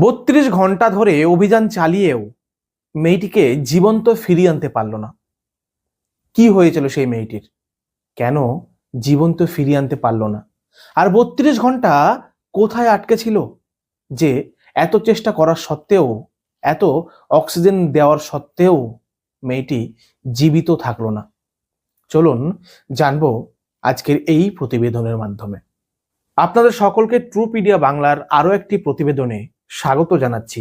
বত্রিশ ঘণ্টা ধরে অভিযান চালিয়েও মেয়েটিকে জীবন্ত ফিরিয়ে আনতে পারল না। কি হয়েছিল সেই মেয়েটির? কেন জীবন্ত ফিরিয়ে আনতে পারল না? আর বত্রিশ ঘণ্টা কোথায় আটকে ছিল? যে এত চেষ্টা করার সত্ত্বেও, এত অক্সিজেন দেওয়ার সত্ত্বেও মেয়েটি জীবিত থাকল না। চলুন জানব আজকের এই প্রতিবেদনের মাধ্যমে। আপনাদের সকলকে ট্রুপিডিয়া বাংলার আরও একটি প্রতিবেদনে স্বাগত জানাচ্ছি।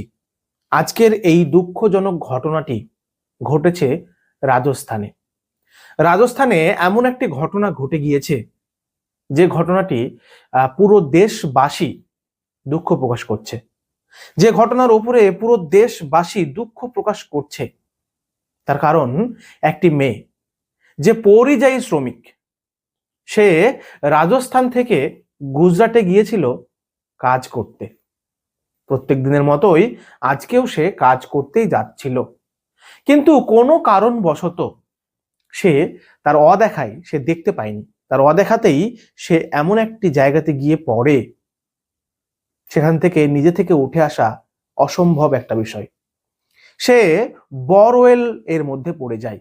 আজকের এই দুঃখজনক ঘটনাটি ঘটেছে রাজস্থানে। রাজস্থানে এমন একটি ঘটনা ঘটে গিয়েছে, যে ঘটনাটি পুরো দেশবাসী দুঃখ প্রকাশ করছে। যে ঘটনার উপরে পুরো দেশবাসী দুঃখ প্রকাশ করছে, তার কারণ একটি মেয়ে, যে পরিযায়ী শ্রমিক। সে রাজস্থান থেকে গুজরাটে গিয়েছিল কাজ করতে। প্রত্যেক দিনের মতোই আজকেও সে কাজ করতেই যাচ্ছিল। কিন্তু কোনো কারণবশত সে তার অদেখায় সে দেখতে পায়নি। তার অদেখাতেই সে এমন একটি জায়গাতে গিয়ে পড়ে। সেখান থেকে নিজে থেকে উঠে আসা অসম্ভব একটা বিষয়। সে বরওয়েল এর মধ্যে পড়ে যায়।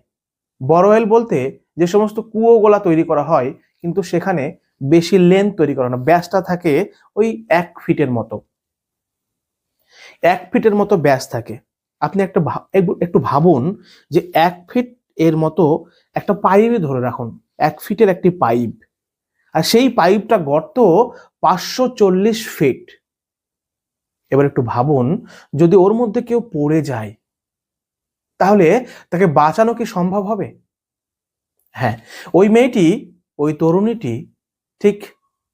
বরওয়েল বলতে যে সমস্ত কুয়োগোলা তৈরি করা হয়, কিন্তু সেখানে বেশি লেন্থ তৈরি করা না। ব্যাসটা থাকে ওই এক ফিটের মতো। এক ফিটের মতো ব্যাস থাকে। আপনি একটা একটু- ভাবুন যে এক ফিট এর মতো একটা পাইপই ধরে রাখুন, এক ফিটের একটি পাইপ। আর সেই পাইপটা গর্ত পাঁচশো চল্লিশ ফিট। এবার একটু ভাবুন, যদি ওর মধ্যে কেউ পড়ে যায়, তাহলে তাকে বাঁচানো কি সম্ভব হবে? হ্যাঁ ওই মেয়েটি, ওই তরুণীটি ঠিক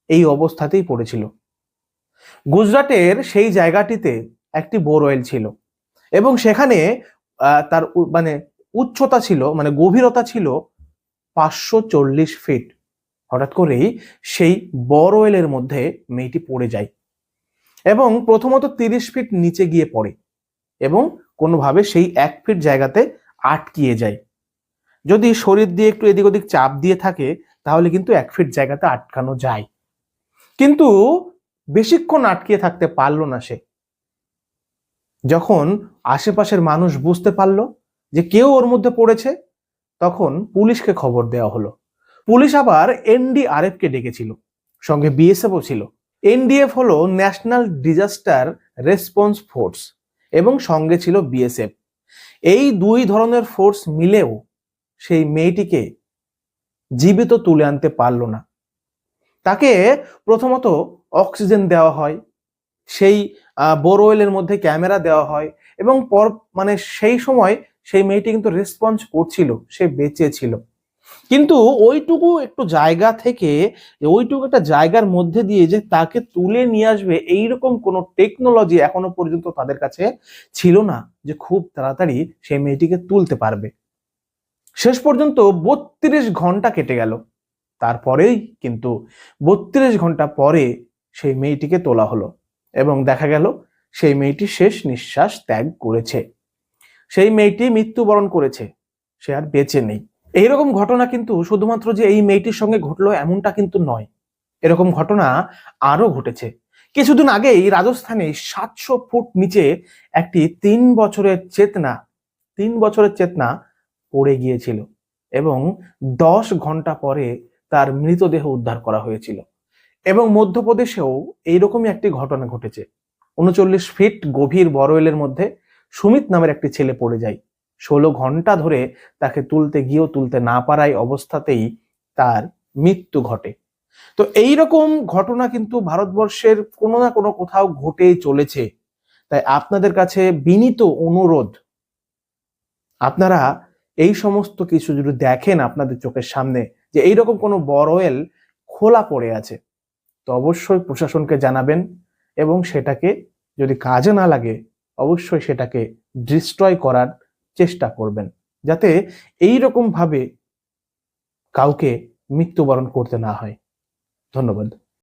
এই অবস্থাতেই পড়েছিল। গুজরাটের সেই জায়গাটিতে একটি বোরওয়েল ছিল। এবং সেখানে তার মানে উচ্চতা ছিল মানে গভীরতা ছিল পাঁচশো চল্লিশ ফিট হঠাৎ করেই সেই বোরওয়েলের মধ্যে মেয়েটি পড়ে যায় এবং প্রথমত তিরিশ ফিট নিচে গিয়ে পড়ে এবং কোনোভাবে সেই এক ফিট জায়গাতে আটকিয়ে যায়। যদি শরীর দিয়ে একটু এদিক ওদিক চাপ দিয়ে থাকে, তাহলে কিন্তু এক ফিট জায়গাতে আটকানো যায়। কিন্তু বেশিক্ষণ আটকিয়ে থাকতে পারল না সে। যখন আশেপাশের মানুষ বুঝতে পারল যে কেউ ওর মধ্যে পড়েছে, তখন পুলিশকে খবর দেওয়া হলো। পুলিশ আবার এনডিআরএফ কে ডেকেছিল, সঙ্গে বিএসএফও ছিল। এনডিএফ হলো ন্যাশনাল ডিজাস্টার রেসপন্স ফোর্স এবং সঙ্গে ছিল বিএসএফ। এই দুই ধরনের ফোর্স মিলেও সেই মেয়েটিকে জীবিত তুলে আনতে পারল না। তাকে প্রথমত অক্সিজেন দেওয়া হয়, সেই বোরওয়েলের মধ্যে ক্যামেরা দেওয়া হয় এবং পর মানে সেই সময় সেই মেয়েটি কিন্তু রেসপন্স করছিল, সে বেঁচে ছিল কিন্তু ওইটুকু একটু জায়গা থেকে, ওইটুকু একটা জায়গার মধ্যে দিয়ে যে তাকে তুলে নিয়ে আসবে, এইরকম কোনো টেকনোলজি এখনও পর্যন্ত তাদের কাছে ছিল না যে খুব তাড়াতাড়ি সেই মেয়েটিকে তুলতে পারবে। শেষ পর্যন্ত বত্রিশ ঘণ্টা কেটে গেল। তারপরেই কিন্তু বত্রিশ ঘণ্টা পরে সেই মেয়েটিকে তোলা হলো। এবং দেখা গেল সেই মেয়েটি শেষ নিঃশ্বাস ত্যাগ করেছে। সেই মেয়েটি মৃত্যুবরণ করেছে, সে আর বেঁচে নেই। এইরকম ঘটনা কিন্তু শুধুমাত্র যে এই মেয়েটির সঙ্গে ঘটলো এমনটা কিন্তু নয়। এরকম ঘটনা আরও ঘটেছে। কিছুদিন আগেই রাজস্থানে সাতশো ফুট নিচে একটি তিন বছরের চেতনা, তিন বছরের চেতনা পড়ে গিয়েছিল এবং দশ ঘণ্টা পরে তার মৃতদেহ উদ্ধার করা হয়েছিল। এবং মধ্যপ্রদেশেও এইরকমই একটি ঘটনা ঘটেছে। উনচল্লিশ ফিট গভীর বরওয়েলের মধ্যে সুমিত নামের একটি ছেলে পড়ে যায়। ষোলো ঘণ্টা ধরে তাকে তুলতে গিয়েও তুলতে না পারায় অবস্থাতেই তার মৃত্যু ঘটে। তো এই রকম ঘটনা কিন্তু ভারতবর্ষের কোনো না কোনো কোথাও ঘটেই চলেছে। তাই আপনাদের কাছে বিনীত অনুরোধ, আপনারা এই সমস্ত কিছু যদি দেখেন আপনাদের চোখের সামনে যে এইরকম কোনো বরওয়েল খোলা পড়ে আছে তো অবশ্যই প্রশাসনকে জানাবেন এবং সেটাকে যদি কাজে না লাগে, অবশ্যই সেটাকে ডিস্ট্রয় করার চেষ্টা করবেন। যাতে এই রকম ভাবে কাউকে মৃত্যুবরণ করতে না হয়। ধন্যবাদ।